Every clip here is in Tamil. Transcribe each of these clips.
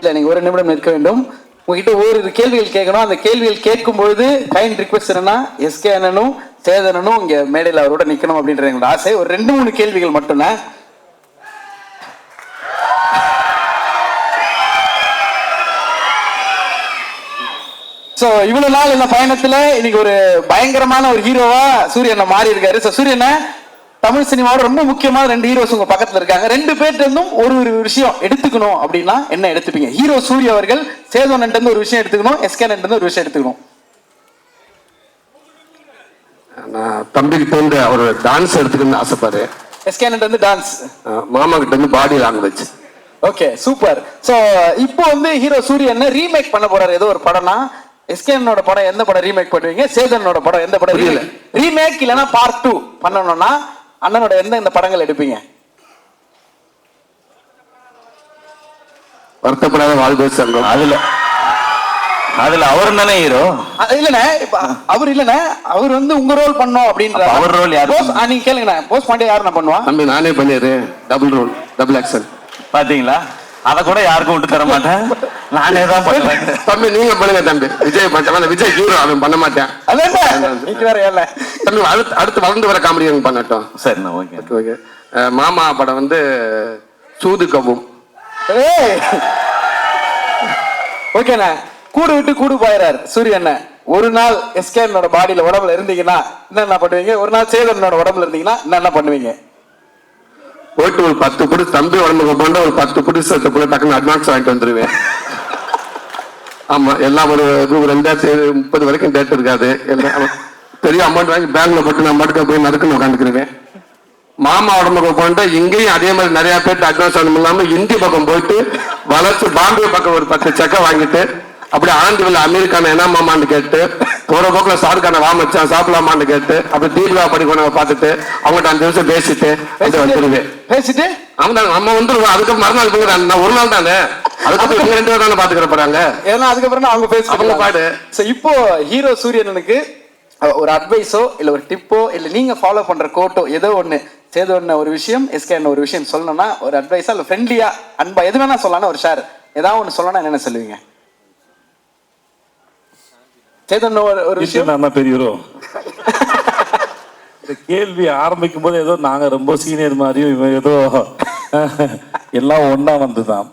இல்லை நீங்கள் ஒரு நிமிடம் நிற்க வேண்டும். உங்ககிட்ட ஓரிரு கேள்விகள் கேட்கணும். அந்த கேள்விகள் கேட்கும் பொழுது கைண்ட் ரிக்வெஸ்ட் என்னன்னா எஸ்கே அண்ணனும் சேதனனும் இங்க மேடையில் அவரோட நிற்கணும் அப்படின்ற எங்களோட ஆசை. ஒரு ரெண்டு மூணு கேள்விகள் மட்டும்தான். ஸோ இவ்வளவு நாள் இந்த பயணத்துல இன்னைக்கு ஒரு பயங்கரமான ஒரு ஹீரோவா சூரியனை மாறி இருக்காரு ஸோ சூரியனை தமிழ் சினிமாவோட ரொம்ப முக்கியமான ரெண்டு ஹீரோஸ் உங்க பக்கத்துல இருக்காங்க. ரெண்டு பேர்ட்ட இருந்தும் ஒரு ஒரு விஷயம் எடுத்துக்கணும் அப்படின்னா என்ன எடுத்துப்பீங்க? ஹீரோ சூரிய அவர்கள் சேதோனன்ட்டு இருந்து ஒரு விஷயம் எடுத்துக்கணும் இருந்து ஒரு விஷயம் எடுத்துக்கணும். தம்பிக்கிட்ட இருந்து அவர் டான்ஸ் எடுத்துக்கணும்னு ஆசைப்பாரு எஸ்கேனன்ட் வந்து டான்ஸ் மாமா கிட்ட இருந்து body language okay super so இப்போ வந்து ஹீரோ சூரியன் ரீமேக் பண்ண போறாரு. ஏதோ ஒரு படம்னா எஸ்கேனோட படம் எந்த படம் ரீமேக் பண்ணுவீங்க? சேதனோட படம் எந்த படம் புரியல. ரீமேக் இல்லனா பார்ட் டூ பண்ணணும்னா அண்ணனோட எந்த இந்த படங்கள் எடுப்பீங்க? வருத்தப்படாத வாழ்வு சங்கம். அதுல அதுல அவரும் தானே ஹீரோ இல்லண்ணே இப்ப அவர் இல்லண்ணே அவர் வந்து உங்க ரோல் பண்ணோம் அப்படின்ற அப்ப அவர் role யாரு போஸ் நீங்க கேளுங்கண்ணே போஸ் பாண்டியா யாருண்ணா பண்ணுவா? தம்பி நானே பண்ணிடு டபுள் ரோல் டபுள் ஆக்சன் பாத்தீங்களா? அத கூட யாருக்கும் விட்டு தர மாட்டேன். நானே தான் பண்ணுவேன். தம்பி நீங்க பண்ணுங்க தம்பி. விஜய் பண்ண விஜய் ஹீரோ அவன் பண்ண மாட்டேன். அதான் நீங்க வேற ஏன்ல தம்பி அடுத்து அடுத்து வளர்ந்து வர காமெடி பண்ணட்டும். சரிண்ணா ஓகே. மாமா படம் வந்து சூது ஏய்! ஓகேண்ணே கூடு விட்டு கூடு போயிறாரு. சூரியண்ண ஒரு நாள் எஸ்கேனோட பாடியில உடம்புல இருந்தீங்கன்னா என்னென்ன பண்ணுவீங்க? ஒரு நாள் சேதனோட உடம்புல இருந்தீங்கன்னா என்னென்ன பண்ணுவீங்க? போயிட்டு ஒரு பத்து புடி தம்பி உடம்புக்கு போண்டா ஒரு பத்து புடி சட்டு போல டக்குன்னு அட்வான்ஸ் வாங்கிட்டு வந்துருவேன். ஆமா எல்லாம் ஒரு ரெண்டாயிரத்தி முப்பது வரைக்கும் டேட் இருக்காது. எல்லாம் பெரிய அமௌண்ட் வாங்கி பேங்க்ல போட்டு நான் மட்டும் போய் நடக்குன்னு உட்காந்துக்கிருவேன் மாமா உடம்புக்கு போண்டா இங்கேயும் அதே மாதிரி நிறைய பேர்ட்டு அட்வான்ஸ் வாங்க இல்லாம இந்தி பக்கம் போயிட்டு வளர்ச்சி பாம்பே பக்கம் ஒரு பத்து செக்கை வாங்கிட்டு அப்படி ஆண்டு அமெரிக்கான என்ன மாமான்னு கேட்டு போற போக்குல சாருக்கான வா மச்சான் சாப்பிடலாமான்னு கேட்டு அப்படி தீபிகா படிக்கணும் பார்த்துட்டு அவங்ககிட்ட அஞ்சு நிமிஷம் பேசிட்டு அப்படியே வந்துருவேன். பேசிட்டு? அவங்க நம்ம வந்துருவோம். அதுக்கு மறுநாள் தான். நான் ஒரு நாள் தானே? அதுக்கப்புறம் இவங்க ரெண்டு பேரும் தானே பாத்துக்கிற போறாங்க? ஏன்னா அதுக்கப்புறம் அவங்க பேசுவாங்க அவங்க பாடு. சோ இப்போ ஹீரோ சூரியனுக்கு அஹ், ஒரு அட்வைஸோ இல்ல ஒரு டிப்போ இல்ல நீங்க ஃபாலோ பண்ற கோட்டோ ஏதோ ஒண்ணு சேது ஒண்ணு ஒரு விஷயம் எஸ்கே ஒரு விஷயம் சொல்லணும்னா ஒரு அட்வைஸா இல்ல ஃப்ரெண்ட்லியா அன்பா எது வேணா சொல்லலாம் ஒரு ஷேர் ஏதாவது ஒண்ணு சொல்லணும்னா என்னென்ன சொல்லுவீங்க? சேதன் ஒரு விஷயம்? நான் தான் பெரிய. இந்த கேள்வி ஆரம்பிக்கும் போது ஏதோ நாங்க ரொம்ப சீனியர் மாதிரியும் இவன் ஏதோ எல்லாம் ஒண்ணா வந்துதான்.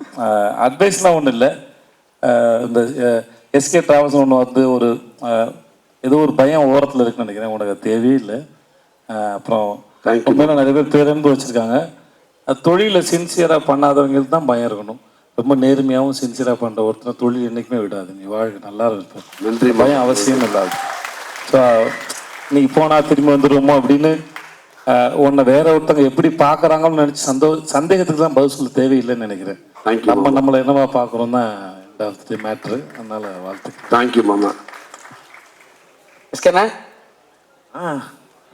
அட்வைஸ்லாம் ஒன்றும் இல்லை. இந்த எஸ்கே டிராவல்ஸ் ஒன்று வந்து ஒரு ஏதோ ஒரு பயம் ஓரத்தில் இருக்குன்னு நினைக்கிறேன். உனக்கு அது தேவையே இல்லை அஹ், அப்புறம். உண்மையில நிறைய பேர் பேரன்பு வச்சிருக்காங்க. தொழிலை சின்சியராக பண்ணாதவங்களுக்கு தான் பயம் இருக்கணும். ரொம்ப நேர்மையாகவும் சின்சியராக பண்ணுற ஒருத்தனை தொழில் என்றைக்குமே விடாது. நீ வாழ்க்கை நல்லா இருப்பேன் நன்றி பயம் அவசியம் இல்லாது. ஸோ இன்னைக்கு போனா திரும்பி வந்துடுவோமோ அப்படின்னு உன்னை வேற ஒருத்தவங்க எப்படி பார்க்கறாங்கன்னு நினைச்சு சந்தோ சந்தேகத்துக்கு தான் பதில் சொல்ல தேவையில்லைன்னு நினைக்கிறேன். Thank you, நம்ம நம்மளை என்னவா பார்க்குறோம் தான் இந்த மேட்ரு அதனால வாழ்த்துக்கள். தேங்க்யூ மாமா எஸ்கேண்ணா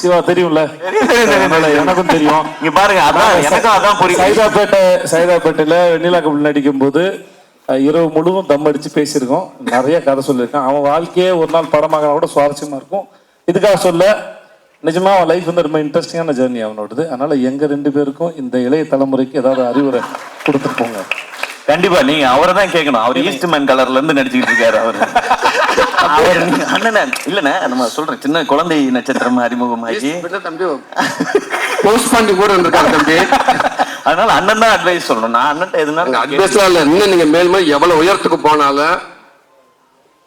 சிவா தெரியும்ல? எனக்கும் தெரியும். இங்க பாருங்க அதான் எனக்கும் அதான் புரியும். சைதாப்பேட்டை சைதாப்பேட்டையில வெண்ணிலா கபில் நடிக்கும் போது இரவு முழுவதும் தம் அடிச்சு பேசியிருக்கோம். நிறைய கதை சொல்லியிருக்கான். அவன் வாழ்க்கையே ஒரு நாள் படமாக கூட சுவாரஸ்யமா இருக்கும். இதுக்காக சொல்ல நிஜமா அவன் லைஃப் வந்து ரொம்ப இன்ட்ரெஸ்டிங்கான ஜேர்னி அவனோடது. அதனால எங்க ரெண்டு பேருக்கும் இந்த இளைய தலைமுறைக்கு ஏதாவது அறிவுரை கொடுத்துட்டு போங்க. கண்டிப்பா நீங்க அவரை தான் கேட்கணும். அவர் ஈஸ்ட் மேன் கலர்ல இருந்து நடிச்சுக்கிட்டு இருக்காரு அவரு. அவர் நீங்க அண்ணனே இல்லண்ணே நம்ம சொல்றேன் சின்ன குழந்தை நட்சத்திரம் அறிமுகமாகி. தம்பி போஸ்ட் பண்ணி கூட இருந்திருக்காரு தம்பி. அதனால அண்ணன் தான் அட்வைஸ் சொல்லணும். நான் அண்ணன் எதுனாலும் கேட்டு- அட்வைஸ்லாம் இல்ல இன்னும் நீங்க மேலுமே எவ்வளவு உயரத்துக்கு போனாலும்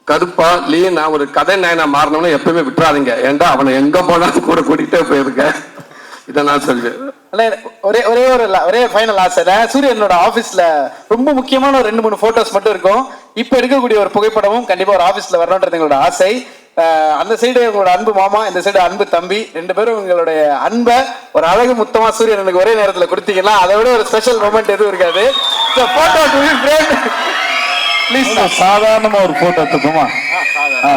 கருப்பா லீனா ஒரு கதை நாயனா மாறினவன எப்பயுமே விட்டுறாதீங்க. ஏன்டா அவனை எங்க போனாலும் கூட கூட்டிகிட்டே போயிருக்கேன் இதை நான் சொல்வேன் அண்ணே, ஒரே ஒரே ஒரு ஒரே ஃபைனல் ஆசை சூரியனோட ஆபீஸ்ல ரொம்ப முக்கியமான ஒரு ரெண்டு மூணு போட்டோஸ் மட்டும் இருக்கும். இப்ப எடுக்கக்கூடிய ஒரு புகைப்படமும் கண்டிப்பா ஒரு ஆபீஸ்ல வரணுன்றது எங்களோட ஆசை. அந்த சைடு உங்களோட அன்பு மாமா இந்த சைடு அன்பு தம்பி ரெண்டு பேரும் உங்களுடைய அன்பை ஒரு அழகு முத்தமா சூரியன் எனக்கு ஒரே நேரத்துல கொடுத்தீங்கன்னா அதை விட ஒரு ஸ்பெஷல் மூமெண்ட் எதுவும் இருக்காது. சாதாரணமா ஒரு போட்டோ எடுத்துப்போமா ஆ.